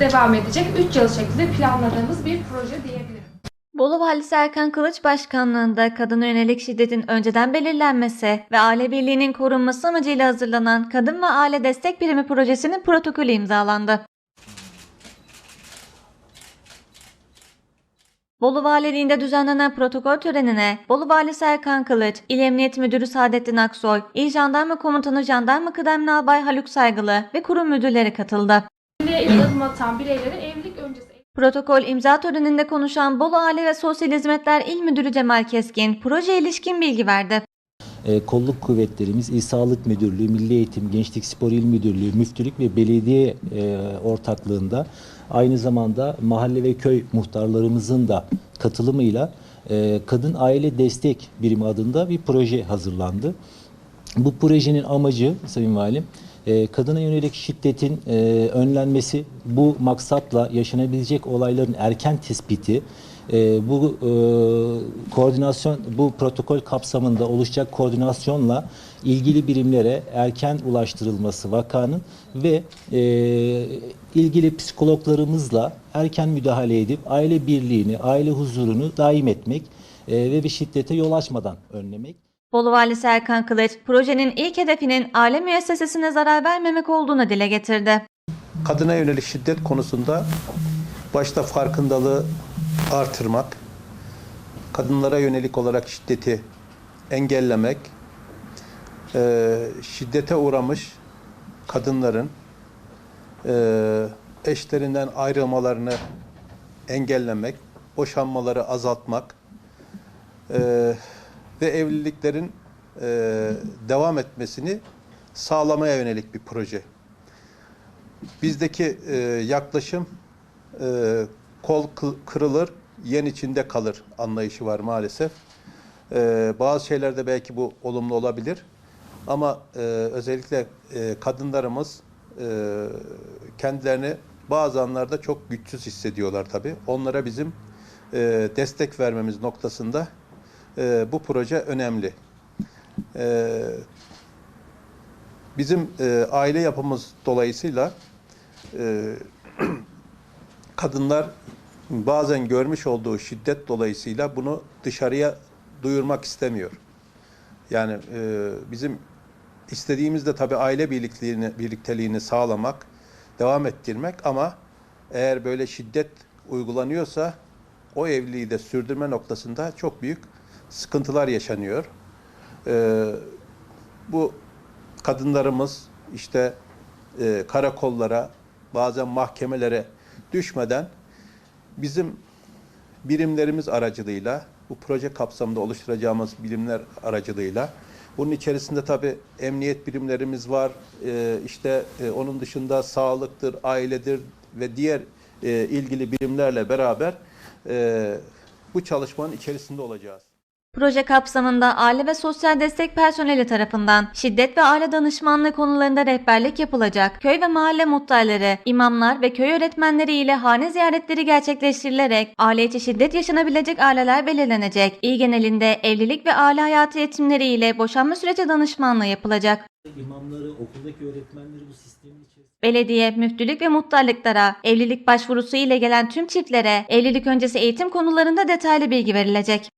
devam edecek 3 yıl şeklinde planladığımız bir proje diyebilirim. Bolu Valisi Erkan Kılıç Başkanlığında kadına yönelik şiddetin önceden belirlenmesi ve aile birliğinin korunması amacıyla hazırlanan Kadın ve Aile Destek Birimi projesinin protokolü imzalandı. Bolu Valiliğinde düzenlenen protokol törenine Bolu Valisi Erkan Kılıç, İl Emniyet Müdürü Saadettin Aksoy, İl Jandarma Komutanı Jandarma Kıdemli Albay Haluk Saygılı ve kurum müdürleri katıldı. İlk adım atan bireylerin evlilik öncesi Protokol imza töreninde konuşan Bolu Aile ve Sosyal Hizmetler İl Müdürü Cemal Keskin, proje ilişkin bilgi verdi. E, kolluk kuvvetlerimiz, İl Sağlık Müdürlüğü, Milli Eğitim, Gençlik Spor İl Müdürlüğü, Müftülük ve Belediye e, ortaklığında aynı zamanda mahalle ve köy muhtarlarımızın da katılımıyla e, Kadın Aile Destek Birimi adında bir proje hazırlandı. Bu projenin amacı Sayın Valim, e, kadına yönelik şiddetin e, önlenmesi, bu maksatla yaşanabilecek olayların erken tespiti, e, bu e, koordinasyon, bu protokol kapsamında oluşacak koordinasyonla ilgili birimlere erken ulaştırılması vakanın ve ilgili psikologlarımızla erken müdahale edip aile birliğini, aile huzurunu daim etmek ve bir şiddete yol açmadan önlemek. Bolu Valisi Erkan Kılıç, projenin ilk hedefinin aile müessesesine zarar vermemek olduğunu dile getirdi. kadına yönelik şiddet konusunda başta farkındalığı artırmak, kadınlara yönelik olarak şiddeti engellemek, eee, şiddete uğramış kadınların eee, eşlerinden ayrılmalarını engellemek, boşanmaları azaltmak eee, ve evliliklerin eee, devam etmesini sağlamaya yönelik bir proje. Bizdeki e, yaklaşım e, kol kı- kırılır, yen içinde kalır anlayışı var maalesef. E, bazı şeylerde belki bu olumlu olabilir. Ama e, özellikle e, kadınlarımız e, kendilerini bazı anlarda çok güçsüz hissediyorlar tabii. Onlara bizim e, destek vermemiz noktasında e, bu proje önemli. E, Bizim e, aile yapımız dolayısıyla e, kadınlar bazen görmüş olduğu şiddet dolayısıyla bunu dışarıya duyurmak istemiyor. Yani e, bizim istediğimiz de tabii aile birlikteliğini, birlikteliğini sağlamak, devam ettirmek ama eğer böyle şiddet uygulanıyorsa o evliliği de sürdürme noktasında çok büyük sıkıntılar yaşanıyor. E, bu kadınlarımız işte e, karakollara, bazen mahkemelere düşmeden bizim birimlerimiz aracılığıyla, bu proje kapsamında oluşturacağımız birimler aracılığıyla, bunun içerisinde tabii emniyet birimlerimiz var, e, işte e, onun dışında sağlıktır, ailedir ve diğer e, ilgili birimlerle beraber e, bu çalışmanın içerisinde olacağız. Proje kapsamında aile ve sosyal destek personeli tarafından şiddet ve aile danışmanlığı konularında rehberlik yapılacak. Köy ve mahalle muhtarları, imamlar ve köy öğretmenleri ile hane ziyaretleri gerçekleştirilerek aile içi şiddet yaşanabilecek aileler belirlenecek. İl genelinde evlilik ve aile hayatı eğitimleri ile boşanma süreci danışmanlığı yapılacak. İmamları, okuldaki öğretmenleri bu sistemin içerisinde Belediye, müftülük ve muhtarlıklara, evlilik başvurusu ile gelen tüm çiftlere evlilik öncesi eğitim konularında detaylı bilgi verilecek.